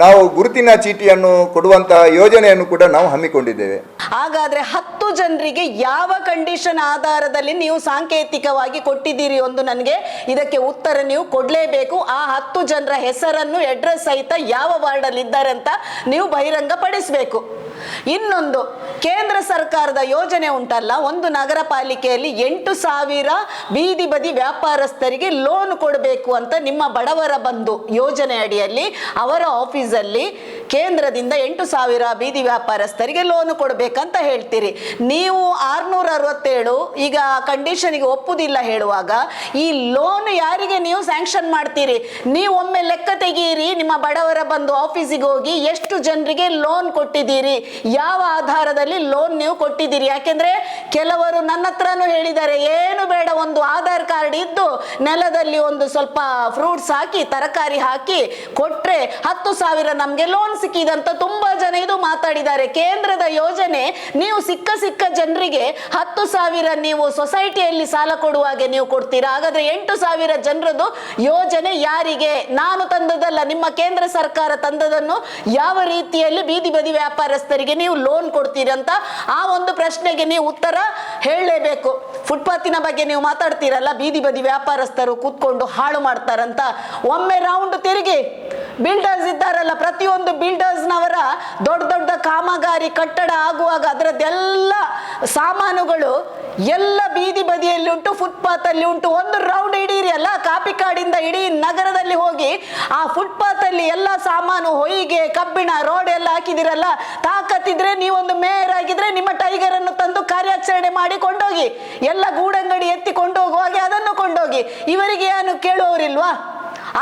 ನಾವು ಗುರುತಿನ ಚೀಟಿಯನ್ನು ಕೊಡುವಂತಹ ಯೋಜನೆಯನ್ನು ಕೂಡ ನಾವು ಹಮ್ಮಿಕೊಂಡಿದ್ದೇವೆ. ಹಾಗಾದ್ರೆ ಹತ್ತು ಜನರಿಗೆ ಯಾವ ಕಂಡೀಷನ್ ಆಧಾರದಲ್ಲಿ ನೀವು ಸಾಂಕೇತಿಕವಾಗಿ ಕೊಟ್ಟಿದ್ದೀರಿ ಒಂದು ನನಗೆ ಇದಕ್ಕೆ ಉತ್ತರ ನೀವು ಕೊಡಲೇಬೇಕು. ಆ ಹತ್ತು ಜನರ ಹೆಸರನ್ನು ಅಡ್ರೆಸ್ ಸಹಿತ ಯಾವ ವಾರ್ಡಲ್ಲಿ ಇದ್ದಾರೆ ಅಂತ ನೀವು ಬಹಿರಂಗ ಇನ್ನೊಂದು, ಕೇಂದ್ರ ಸರ್ಕಾರದ ಯೋಜನೆ ಉಂಟಲ್ಲ, ಒಂದು ನಗರ ಪಾಲಿಕೆಯಲ್ಲಿ ಎಂಟು ಸಾವಿರ ಬೀದಿ ಬದಿ ವ್ಯಾಪಾರಸ್ಥರಿಗೆ ಲೋನ್ ಕೊಡಬೇಕು ಅಂತ ನಿಮ್ಮ ಬಡವರ ಬಂಧು ಯೋಜನೆ ಅಡಿಯಲ್ಲಿ ಅವರ ಆಫೀಸಲ್ಲಿ ಕೇಂದ್ರದಿಂದ ಎಂಟು ಸಾವಿರ ಬೀದಿ ವ್ಯಾಪಾರಸ್ಥರಿಗೆ ಲೋನ್ ಕೊಡಬೇಕಂತ ಹೇಳ್ತೀರಿ. ನೀವು ಆರ್ನೂರ ಅರವತ್ತೇಳು ಈಗ ಕಂಡೀಷನ್ಗೆ ಒಪ್ಪುದಿಲ್ಲ ಹೇಳುವಾಗ ಈ ಲೋನ್ ಯಾರಿಗೆ ನೀವು ಸ್ಯಾಂಕ್ಷನ್ ಮಾಡ್ತೀರಿ? ನೀವು ಒಮ್ಮೆ ಲೆಕ್ಕ ತೆಗೀರಿ ನಿಮ್ಮ ಬಡವರ ಬಂದು ಆಫೀಸಿಗೆ ಹೋಗಿ ಎಷ್ಟು ಜನರಿಗೆ ಲೋನ್ ಕೊಟ್ಟಿದ್ದೀರಿ? ಯಾವ ಆಧಾರದಲ್ಲಿ ಲೋನ್ ನೀವು ಕೊಟ್ಟಿದ್ದೀರಿ? ಯಾಕೆಂದ್ರೆ ಕೆಲವರು ನನ್ನ ಹತ್ರನೂ ಹೇಳಿದ್ದಾರೆ, ಏನು ಬೇಡ, ಒಂದು ಆಧಾರ್ ಕಾರ್ಡ್ ಇದ್ದು ನೆಲದಲ್ಲಿ ಒಂದು ಸ್ವಲ್ಪ ಫ್ರೂಟ್ಸ್ ಹಾಕಿ, ತರಕಾರಿ ಹಾಕಿ ಕೊಟ್ರೆ ಹತ್ತು ಸಾವಿರ ನಮ್ಗೆ ಲೋನ್ ಸಿಕ್ಕಿದಂತ ತುಂಬಾ ಜನ ಇದು ಮಾತಾಡಿದ್ದಾರೆ. ಕೇಂದ್ರದ ಯೋಜನೆ, ನೀವು ಸಿಕ್ಕ ಸಿಕ್ಕ ಜನರಿಗೆ ಹತ್ತು ಸಾವಿರ ನೀವು ಸೊಸೈಟಿಯಲ್ಲಿ ಸಾಲ ಕೊಡುವಾಗೆ ನೀವು ಕೊಡ್ತೀರಾ? ಹಾಗಾದ್ರೆ ಎಂಟು ಸಾವಿರ ಜನರದು ಯೋಜನೆ ಯಾರಿಗೆ? ನಾನು ತಂದದಲ್ಲ ನಿಮ್ಮ ಕೇಂದ್ರ ಸರ್ಕಾರ ತಂದದನ್ನು ಯಾವ ರೀತಿಯಲ್ಲಿ ಬೀದಿ ಬದಿ ವ್ಯಾಪಾರಸ್ಥರಿಗೆ ನೀವು ಲೋನ್ ಕೊಡ್ತೀರಂತ ಆ ಒಂದು ಪ್ರಶ್ನೆಗೆ ನೀವು ಉತ್ತರ ಹೇಳಲೇಬೇಕು. ಫುಟ್ಪಾತಿನ ಬಗ್ಗೆ ನೀವು ಮಾತಾಡ್ತೀರಲ್ಲ, ಬೀದಿ ಬದಿ ವ್ಯಾಪಾರಸ್ಥರು ಕೂತ್ಕೊಂಡು ಹಾಳು ಮಾಡ್ತಾರಂತ. ಒಮ್ಮೆ ರೌಂಡ್ ತಿರುಗಿ. ಬಿಲ್ಡರ್ಸ್ ಇದ್ದಾರಲ್ಲ, ಪ್ರತಿಯೊಂದು ಬಿಲ್ಡರ್ಸ್ನವರ ದೊಡ್ಡ ದೊಡ್ಡ ಕಾಮಗಾರಿ, ಕಟ್ಟಡ ಆಗುವಾಗ ಅದರದ್ದೆಲ್ಲ ಸಾಮಾನುಗಳು ಎಲ್ಲ ಬೀದಿ ಬದಿಯಲ್ಲಿ ಉಂಟು ಫುಟ್ಪಾತ್ ಅಲ್ಲಿ ಉಂಟು. ಒಂದು ರೌಂಡ್ ಹಿಡೀರಿ ಅಲ್ಲ ಕಾಪಿ ಕಾಡಿಂದ ಇಡೀ ನಗರದಲ್ಲಿ ಹೋಗಿ ಆ ಫುಟ್ಪಾತ್ ಅಲ್ಲಿ ಎಲ್ಲ ಸಾಮಾನು ಹೊಯ್ಗೆ, ಕಬ್ಬಿಣ ರೋಡ್ ಎಲ್ಲ ಹಾಕಿದಿರಲ್ಲ, ತಾಕತ್ತಿದ್ರೆ ನೀವೊಂದು ಮೇಯರ್ ಆಗಿದ್ರೆ ನಿಮ್ಮ ಟೈಗರ್ ಅನ್ನು ತಂದು ಕಾರ್ಯಾಚರಣೆ ಮಾಡಿ ಕೊಂಡೋಗಿ, ಎಲ್ಲ ಗೂಡಂಗಡಿ ಎತ್ತಿ ಕೊಂಡೋಗುವಾಗೆ ಅದನ್ನು ಕೊಂಡೋಗಿ. ಇವರಿಗೆ ಏನು ಕೇಳುವವರಿಲ್ವಾ?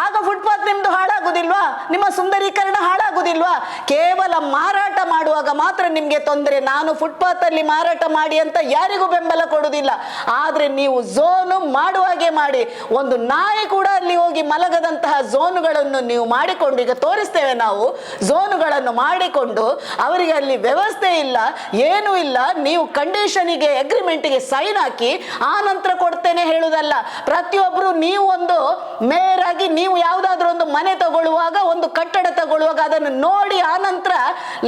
ಆಗ ಫುಟ್ಪಾತ್ ನಿಮ್ದು ಹಾಳಾಗುದಿಲ್ವಾ? ನಿಮ್ಮ ಸುಂದರೀಕರಣ ಹಾಳಾಗುದಿಲ್ವಾ? ಕೇವಲ ಮಾರಾಟ ಮಾಡುವಾಗ ಮಾತ್ರ ನಿಮ್ಗೆ ತೊಂದರೆ. ನಾನು ಫುಟ್ಪಾತ್ ಅಲ್ಲಿ ಮಾರಾಟ ಮಾಡಿ ಅಂತ ಯಾರಿಗೂ ಬೆಂಬಲ ಕೊಡುವುದಿಲ್ಲ. ಆದ್ರೆ ನೀವು ಝೋನು ಮಾಡುವಾಗೆ ಮಾಡಿ. ಒಂದು ನಾಯಿ ಕೂಡ ಅಲ್ಲಿ ಹೋಗಿ ಮಲಗದಂತಹ ಝೋನುಗಳನ್ನು ನೀವು ಮಾಡಿಕೊಂಡು ಈಗ ತೋರಿಸ್ತೇವೆ ನಾವು. ಝೋನುಗಳನ್ನು ಮಾಡಿಕೊಂಡು ಅವರಿಗೆ ಅಲ್ಲಿ ವ್ಯವಸ್ಥೆ ಇಲ್ಲ, ಏನೂ ಇಲ್ಲ. ನೀವು ಕಂಡೀಷನಿಗೆ ಅಗ್ರಿಮೆಂಟ್ಗೆ ಸೈನ್ ಹಾಕಿ, ಆ ನಂತರ ಕೊಡ್ತೇನೆ ಹೇಳುವುದಲ್ಲ ಪ್ರತಿಯೊಬ್ಬರು ನೀವು ಒಂದು ಮೇಯರ್ ಆಗಿ ನೀವು ಯಾವುದಾದ್ರೂ ಒಂದು ಮನೆ ತಗೊಳ್ಳುವಾಗ, ಒಂದು ಕಟ್ಟಡ ತಗೊಳ್ಳುವಾಗ ಅದನ್ನು ನೋಡಿ ಆನಂತರ ನಂತರ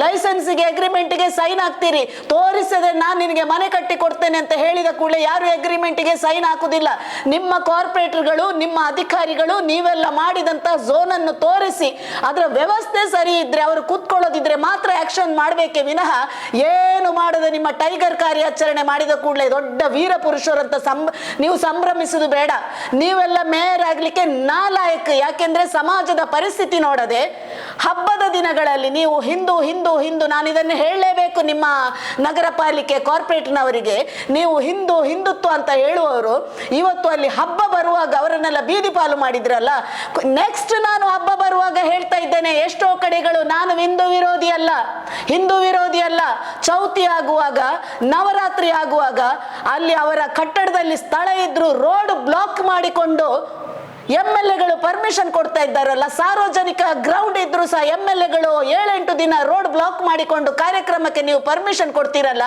ಲೈಸೆನ್ಸ್ಗೆ ಅಗ್ರಿಮೆಂಟ್ಗೆ ಸೈನ್ ಹಾಕ್ತೀರಿ. ತೋರಿಸದೆ ನಾನು ನಿನಗೆ ಮನೆ ಕಟ್ಟಿ ಕೊಡ್ತೇನೆ ಅಂತ ಹೇಳಿದ ಕೂಡಲೇ ಯಾರು ಅಗ್ರಿಮೆಂಟ್ಗೆ ಸೈನ್ ಹಾಕುದಿಲ್ಲ. ನಿಮ್ಮ ಕಾರ್ಪೊರೇಟರ್ಗಳು, ನಿಮ್ಮ ಅಧಿಕಾರಿಗಳು ನೀವೆಲ್ಲ ಮಾಡಿದಂತ ಝೋನ್ ಅನ್ನು ತೋರಿಸಿ, ಅದರ ವ್ಯವಸ್ಥೆ ಸರಿ ಇದ್ರೆ ಅವರು ಕೂತ್ಕೊಳ್ಳೋದಿದ್ರೆ ಮಾತ್ರ ಆಕ್ಷನ್ ಮಾಡಬೇಕೆ ವಿನಃ ಏನು ಮಾಡದೆ ನಿಮ್ಮ ಟೈಗರ್ ಕಾರ್ಯಾಚರಣೆ ಮಾಡಿದ ಕೂಡಲೇ ದೊಡ್ಡ ವೀರ ಪುರುಷರಂತ ನೀವು ಸಂಭ್ರಮಿಸುದು ಬೇಡ. ನೀವೆಲ್ಲ ಮೇಯರ್ ಆಗ್ಲಿಕ್ಕೆ ನಾಲಾಯಕ್. ಯಾಕೆಂದ್ರೆ ಸಮಾಜದ ಪರಿಸ್ಥಿತಿ ನೋಡದೆ ಹಬ್ಬದ ದಿನಗಳಲ್ಲಿ ನೀವು ಹಿಂದೂ ಹಿಂದೂ ಹಿಂದೂ ನಾನು ಇದನ್ನು ಹೇಳಲೇಬೇಕು. ನಿಮ್ಮ ನಗರ ಪಾಲಿಕೆ ಕಾರ್ಪೊರೇಟ್ನವರಿಗೆ. ನೀವು ಹಿಂದೂ ಹಿಂದುತ್ವ ಅಂತ ಹೇಳುವವರು, ಇವತ್ತು ಅಲ್ಲಿ ಹಬ್ಬ ಬರುವಾಗ ಅವರನ್ನೆಲ್ಲ ಬೀದಿ ಪಾಲು ಮಾಡಿದ್ರಲ್ಲ. ನೆಕ್ಸ್ಟ್ ನಾನು ಹಬ್ಬ ಬರುವಾಗ ಹೇಳ್ತಾ ಇದ್ದೇನೆ, ಎಷ್ಟೋ ಕಡೆಗಳು ನಾನು ಹಿಂದೂ ವಿರೋಧಿ ಅಲ್ಲ. ಹಿಂದೂ ವಿರೋಧಿ ಅಲ್ಲ. ಚೌತಿ ಆಗುವಾಗ, ನವರಾತ್ರಿ ಆಗುವಾಗ ಅಲ್ಲಿ ಅವರ ಕಟ್ಟಡದಲ್ಲಿ ಸ್ಥಳ ಇದ್ರು ರೋಡ್ ಬ್ಲಾಕ್ ಮಾಡಿಕೊಂಡು ಎಂ ಎಲ್ ಎಗಳು ಪರ್ಮಿಷನ್ ಕೊಡ್ತಾ ಇದ್ದಾರಲ್ಲ, ಸಾರ್ವಜನಿಕ ಗ್ರೌಂಡ್ ಇದ್ರು ಸಹ ಎಂ ಎಲ್ ಎಗಳು ಏಳೆಂಟು ದಿನ ರೋಡ್ ಬ್ಲಾಕ್ ಮಾಡಿಕೊಂಡು ಕಾರ್ಯಕ್ರಮಕ್ಕೆ ನೀವು ಪರ್ಮಿಷನ್ ಕೊಡ್ತೀರಲ್ಲ,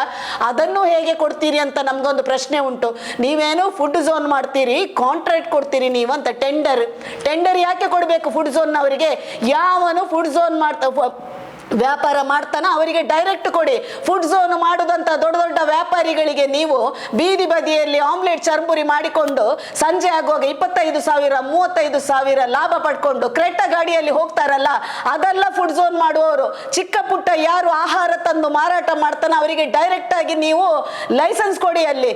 ಅದನ್ನು ಹೇಗೆ ಕೊಡ್ತೀರಿ ಅಂತ ನಮ್ಗೊಂದು ಪ್ರಶ್ನೆ ಉಂಟು. ನೀವೇನು ಫುಡ್ ಝೋನ್ ಮಾಡ್ತೀರಿ ಕಾಂಟ್ರಾಕ್ಟ್ ಕೊಡ್ತೀರಿ ನೀವು ಅಂತ ಟೆಂಡರ್ ಟೆಂಡರ್ ಯಾಕೆ ಕೊಡಬೇಕು ಫುಡ್ ಝೋನ್ ಅವರಿಗೆ ಯಾವನು ಫುಡ್ ಝೋನ್ ಮಾಡ್ತಾ ವ್ಯಾಪಾರ ಮಾಡ್ತಾನ, ಅವರಿಗೆ ಡೈರೆಕ್ಟ್ ಕೊಡಿ. ಫುಡ್ ಝೋನ್ ಮಾಡುದಂತ ದೊಡ್ಡ ದೊಡ್ಡ ವ್ಯಾಪಾರಿಗಳಿಗೆ ನೀವು ಬೀದಿ ಬದಿಯಲ್ಲಿ ಆಮ್ಲೆಟ್ ಚರ್ಮುರಿ ಮಾಡಿಕೊಂಡು ಸಂಜೆ ಆಗುವಾಗ ಇಪ್ಪತ್ತೈದು ಸಾವಿರ, ಮೂವತ್ತೈದು ಸಾವಿರ ಲಾಭ ಪಡ್ಕೊಂಡು ಕ್ರೆಟ್ಟ ಗಾಡಿಯಲ್ಲಿ ಹೋಗ್ತಾರಲ್ಲ, ಅದೆಲ್ಲ ಫುಡ್ ಝೋನ್ ಮಾಡುವವರು. ಚಿಕ್ಕ ಪುಟ್ಟ ಯಾರು ಆಹಾರ ತಂದು ಮಾರಾಟ ಮಾಡ್ತಾನ ಅವರಿಗೆ ಡೈರೆಕ್ಟ್ ಆಗಿ ನೀವು ಲೈಸೆನ್ಸ್ ಕೊಡಿ ಅಲ್ಲಿ.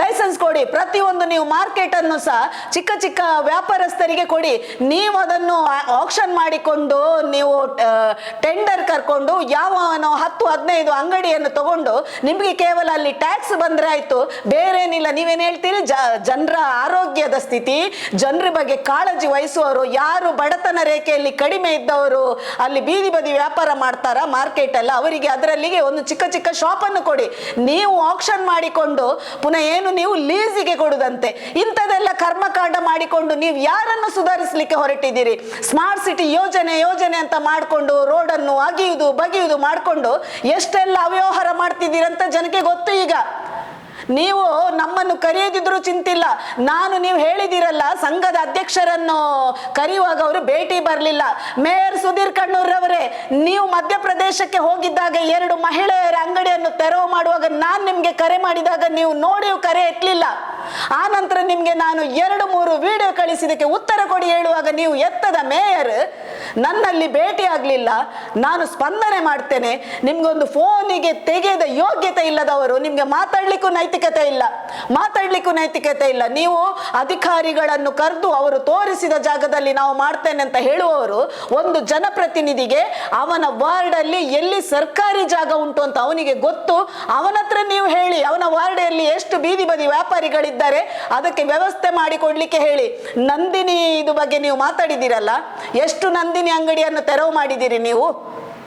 ಲೈಸೆನ್ಸ್ ಕೊಡಿ. ಪ್ರತಿಯೊಂದು ನೀವು ಮಾರ್ಕೆಟ್ ಅನ್ನು ಸಹ ಚಿಕ್ಕ ಚಿಕ್ಕ ವ್ಯಾಪಾರಸ್ಥರಿಗೆ ಕೊಡಿ. ನೀವು ಅದನ್ನು ಆಕ್ಷನ್ ಮಾಡಿಕೊಂಡು ನೀವು ಟೆಂಡರ್ ಕರ್ಕೊಂಡು ಯಾವನೋ ಹತ್ತು, ಹದಿನೈದು ಅಂಗಡಿಯನ್ನು ತಗೊಂಡು ನಿಮಗೆ ಕೇವಲ ಅಲ್ಲಿ ಟ್ಯಾಕ್ಸ್ ಬಂದ್ರೆ ಆಯ್ತು. ಬೇರೇನಿಲ್ಲ. ನೀವೇನು ಹೇಳ್ತೀರಿ? ಜನರ ಆರೋಗ್ಯದ ಸ್ಥಿತಿ, ಜನರ ಬಗ್ಗೆ ಕಾಳಜಿ ವಹಿಸುವವರು, ಯಾರು ಬಡತನ ರೇಖೆಯಲ್ಲಿ ಕಡಿಮೆ ಇದ್ದವರು, ಅಲ್ಲಿ ಬೀದಿ ಬದಿ ವ್ಯಾಪಾರ ಮಾಡ್ತಾರ ಮಾರ್ಕೆಟ್ ಎಲ್ಲ ಅವರಿಗೆ ಅದರಲ್ಲಿಗೆ ಒಂದು ಚಿಕ್ಕ ಚಿಕ್ಕ ಶಾಪ್ ಅನ್ನು ಕೊಡಿ. ನೀವು ಆಕ್ಷನ್ ಮಾಡಿಕೊಂಡು ಪುನಃ ನೀವು ಲೀಸಿಗೆ ಕೊಡುದಂತೆ. ಇಂಥದೆಲ್ಲ ಕರ್ಮಕಾಂಡ ಮಾಡಿಕೊಂಡು ನೀವು ಯಾರನ್ನು ಸುಧಾರಿಸಲಿಕ್ಕೆ ಹೊರಟಿದ್ದೀರಿ? ಸ್ಮಾರ್ಟ್ ಸಿಟಿ ಯೋಜನೆ ಯೋಜನೆ ಅಂತ ಮಾಡಿಕೊಂಡು ರೋಡನ್ನು ಅಗಿಯುವುದು ಬಗೆಯುವುದು ಮಾಡಿಕೊಂಡು ಎಷ್ಟೆಲ್ಲ ಅವ್ಯವಹಾರ ಮಾಡ್ತಿದ್ದೀರಂತ ಜನಕ್ಕೆ ಗೊತ್ತು ಈಗ. ನೀವು ನಮ್ಮನ್ನು ಕರೆಯದಿದ್ರು ಚಿಂತಿಲ್ಲ. ನಾನು ನೀವು ಹೇಳಿದಿರಲ್ಲ, ಸಂಘದ ಅಧ್ಯಕ್ಷರನ್ನು ಕರೆಯುವಾಗ ಅವರು ಭೇಟಿ ಬರಲಿಲ್ಲ. ಮೇಯರ್ ಸುಧೀರ್ ಕಣ್ಣೂರವರೇ ನೀವು ಮಧ್ಯಪ್ರದೇಶಕ್ಕೆ ಹೋಗಿದ್ದಾಗ ಎರಡು ಮಹಿಳೆಯರ ಅಂಗಡಿಯನ್ನು ತೆರವು ಮಾಡುವಾಗ ನಾನು ನಿಮಗೆ ಕರೆ ಮಾಡಿದಾಗ ನೀವು ನೋಡಿಯೂ ಕರೆ ಎತ್ತಲಿಲ್ಲ. ಆ ನಂತರ ನಿಮಗೆ ನಾನು ಎರಡು ಮೂರು ವಿಡಿಯೋ ಕಳಿಸಿದಕ್ಕೆ ಉತ್ತರ ಕೊಡಿ ಹೇಳುವಾಗ ನೀವು ಎತ್ತದ ಮೇಯರ್, ನನ್ನಲ್ಲಿ ಭೇಟಿ ಆಗಲಿಲ್ಲ. ನಾನು ಸ್ಪಂದನೆ ಮಾಡ್ತೇನೆ. ನಿಮ್ಗೊಂದು ಫೋನಿಗೆ ತೆಗೆದ ಯೋಗ್ಯತೆ ಇಲ್ಲದವರು ನಿಮಗೆ ಮಾತಾಡ್ಲಿಕ್ಕೂ ನೈತಿಕತೆ ಇಲ್ಲ. ಮಾತಾಡ್ಲಿಕ್ಕೂ ನೈತಿಕತೆ ಇಲ್ಲ. ನೀವು ಅಧಿಕಾರಿಗಳನ್ನು ಕರೆದು ಅವರು ತೋರಿಸಿದ ಜಾಗದಲ್ಲಿ ನಾವು ಮಾಡ್ತೇನೆ ಅಂತ ಹೇಳುವವರು ಒಂದು ಜನಪ್ರತಿನಿಧಿಗೆ ಅವನ ವಾರ್ಡ್ ಅಲ್ಲಿ ಎಲ್ಲಿ ಸರ್ಕಾರಿ ಜಾಗ ಉಂಟು ಅಂತ ಅವನಿಗೆ ಗೊತ್ತು. ಅವನತ್ರ ನೀವು ಹೇಳಿ. ಅವನ ವಾರ್ಡಲ್ಲಿ ಎಷ್ಟು ಬೀದಿ ಬದಿ ವ್ಯಾಪಾರಿಗಳಿದ್ದಾರೆ ಅದಕ್ಕೆ ವ್ಯವಸ್ಥೆ ಮಾಡಿಕೊಡ್ಲಿಕ್ಕೆ ಹೇಳಿ. ನಂದಿನಿ ಇದು ಬಗ್ಗೆ ನೀವು ಮಾತಾಡಿದ್ದೀರಲ್ಲ, ಎಷ್ಟು ನಂದಿನಿ ಅಂಗಡಿಯನ್ನು ತೆರವು ಮಾಡಿದ್ದೀರಿ ನೀವು?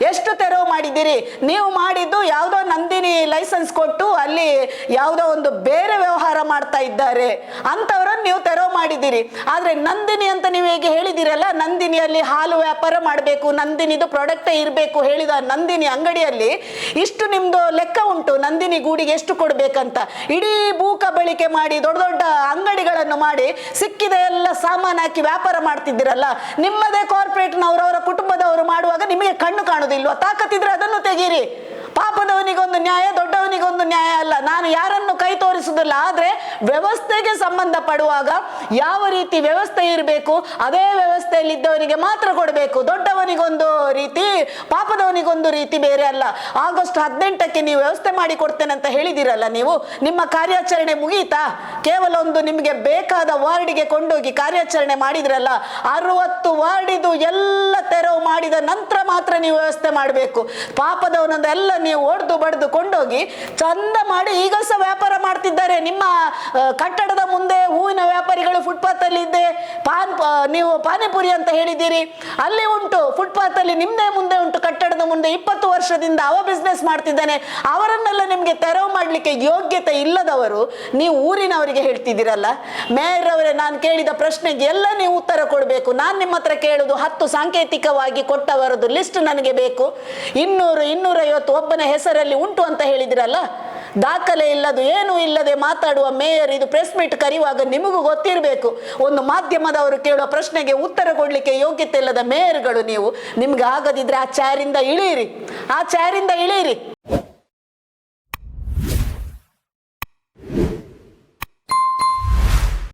ಎಷ್ಟು ತೆರವು ಮಾಡಿದ್ದೀರಿ? ನೀವು ಮಾಡಿದ್ದು ಯಾವುದೋ ನಂದಿನಿ ಲೈಸೆನ್ಸ್ ಕೊಟ್ಟು ಅಲ್ಲಿ ಯಾವುದೋ ಒಂದು ಬೇರೆ ವ್ಯವಹಾರ ಮಾಡ್ತಾ ಇದ್ದಾರೆ. ಅಂಥವ್ರನ್ನ ನೀವು ತೆರವು ಮಾಡಿದ್ದೀರಿ. ಆದರೆ ನಂದಿನಿ ಅಂತ ನೀವು ಹೇಗೆ ಹೇಳಿದಿರಲ್ಲ ನಂದಿನಿಯಲ್ಲಿ ಹಾಲು ವ್ಯಾಪಾರ ಮಾಡಬೇಕು, ನಂದಿನಿದು ಪ್ರಾಡಕ್ಟೇ ಇರಬೇಕು ಹೇಳಿದ ನಂದಿನಿ ಅಂಗಡಿಯಲ್ಲಿ ಇಷ್ಟು ನಿಮ್ಮದು ಲೆಕ್ಕ ಉಂಟು, ನಂದಿನಿ ಗೂಡಿಗೆ ಎಷ್ಟು ಕೊಡಬೇಕಂತ. ಇಡೀ ಭೂಕ ಬಳಿಕೆ ಮಾಡಿ ದೊಡ್ಡ ದೊಡ್ಡ ಅಂಗಡಿಗಳನ್ನು ಮಾಡಿ ಸಿಕ್ಕಿದ ಎಲ್ಲ ಸಾಮಾನು ಹಾಕಿ ವ್ಯಾಪಾರ ಮಾಡ್ತಿದ್ದೀರಲ್ಲ. ನಿಮ್ಮದೇ ಕಾರ್ಪೊರೇಟ್ನವರವರ ಕುಟುಂಬದವರು ಮಾಡುವಾಗ ನಿಮಗೆ ಕಣ್ಣು ಕಾಣುದಿಲ್ವಾ ತಾಕತ್ತಿದ್ರೆ ಅದನ್ನು ತೆಗೀರಿ. ಪಾಪದವನಿಗೊಂದು ನ್ಯಾಯ ದೊಡ್ಡವನಿಗೊಂದು ನ್ಯಾಯ ಅಲ್ಲ. ನಾನು ಯಾರನ್ನು ಕೈ ತೋರಿಸುವುದಿಲ್ಲ ಆದರೆ ವ್ಯವಸ್ಥೆಗೆ ಸಂಬಂಧಪಡುವಾಗ ಯಾವ ರೀತಿ ವ್ಯವಸ್ಥೆ ಇರಬೇಕು, ಅದೇ ವ್ಯವಸ್ಥೆಯಲ್ಲಿ ಇದ್ದವನಿಗೆ ಮಾತ್ರ ಕೊಡಬೇಕು. ದೊಡ್ಡವನಿಗೊಂದು ರೀತಿ, ಪಾಪದವನಿಗೊಂದು ರೀತಿ ಬೇರೆ ಅಲ್ಲ. ಆಗಸ್ಟ್ ಹದಿನೆಂಟಕ್ಕೆ ನೀವು ವ್ಯವಸ್ಥೆ ಮಾಡಿ ಕೊಡ್ತೇನೆ ಅಂತ ಹೇಳಿದಿರಲ್ಲ ನೀವು? ನಿಮ್ಮ ಕಾರ್ಯಾಚರಣೆ ಮುಗೀತಾ? ಕೇವಲ ಒಂದು ನಿಮಗೆ ಬೇಕಾದ ವಾರ್ಡಿಗೆ ಕೊಂಡೋಗಿ ಕಾರ್ಯಾಚರಣೆ ಮಾಡಿದ್ರಲ್ಲ? ಅರವತ್ತು ವಾರ್ಡಿದು ಎಲ್ಲ ತೆರವು ಮಾಡಿದ ನಂತರ ಮಾತ್ರ ನೀವು ವ್ಯವಸ್ಥೆ ಮಾಡಬೇಕು. ಪಾಪದವನೊಂದೆಲ್ಲ ನೀವು ಒಡೆದು ಬಡ್ದು ಕೊಂಡೋಗಿ ಚಂದ ಮಾಡಿ ಈಗ ಸಹ ವ್ಯಾಪಾರ ಮಾಡ್ತಿದ್ದಾರೆ ನಿಮ್ಮ ಕಟ್ಟಡದ ಮುಂದೆ ಹೂವಿನ ವ್ಯಾಪಾರಿಗಳು ಫುಟ್ಪಾತ್ ಅಲ್ಲಿ ಇದ್ದೆ. ಪಾನ್ ನೀವು ಪಾನಿಪುರಿ ಅಂತ ಹೇಳಿದ್ದೀರಿ. ಅಲ್ಲಿ ಉಂಟು ಫುಟ್ಪಾತ್ ಅಲ್ಲಿ ನಿಮ್ಮದೇ ಮುಂದೆ ಉಂಟು, ಕಟ್ಟಡದ ಮುಂದೆ ಇಪ್ಪತ್ತು ವರ್ಷದಿಂದ ಅವ ಬಿಸ್ನೆಸ್ ಮಾಡ್ತಿದ್ದಾನೆ. ಅವರನ್ನೆಲ್ಲ ನಿಮಗೆ ತೆರವು ಮಾಡಲಿಕ್ಕೆ ಯೋಗ್ಯತೆ ಇಲ್ಲದವರು ನೀವು ಊರಿನವರಿಗೆ ಹೇಳ್ತಿದ್ದೀರಲ್ಲ? ಮೇಯರ್ ಅವರೇ, ನಾನು ಕೇಳಿದ ಪ್ರಶ್ನೆಗೆ ಎಲ್ಲ ನೀವು ಉತ್ತರ ಕೊಡಬೇಕು. ನಾನು ನಿಮ್ಮ ಹತ್ರ ಕೇಳುದು ಹತ್ತು ಸಾಂಕೇತಿಕವಾಗಿ ಕೊಟ್ಟವರದ್ದು ಲಿಸ್ಟ್ ನನಗೆ ಬೇಕು. ಇನ್ನೂರು, ಇನ್ನೂರೈವತ್ತು ಒಬ್ಬನ ಹೆಸರಲ್ಲಿ ಉಂಟು ಅಂತ ಹೇಳಿದಿರಲ್ಲ? ದಾಖಲೆ ಇಲ್ಲದು, ಏನೂ ಇಲ್ಲದೆ ಮಾತಾಡುವ ಮೇಯರ್, ಇದು ಪ್ರೆಸ್ ಮೀಟ್ ಕರೆಯುವಾಗ ನಿಮಗೂ ಗೊತ್ತಿರಬೇಕು. ಒಂದು ಮಾಧ್ಯಮದವರು ಕೇಳುವ ಪ್ರಶ್ನೆಗೆ ಉತ್ತರ ಕೊಡಲಿಕ್ಕೆ ಯೋಗ್ಯತೆ ಇಲ್ಲದ ಮೇಯರ್ಗಳು ನೀವು. ನಿಮ್ಗೆ ಆಗದಿದ್ರೆ ಆ ಚಾರಿಂದ ಇಳಿಯಿರಿ. ಆ ಚಾರಿಂದ ಇಳೀರಿ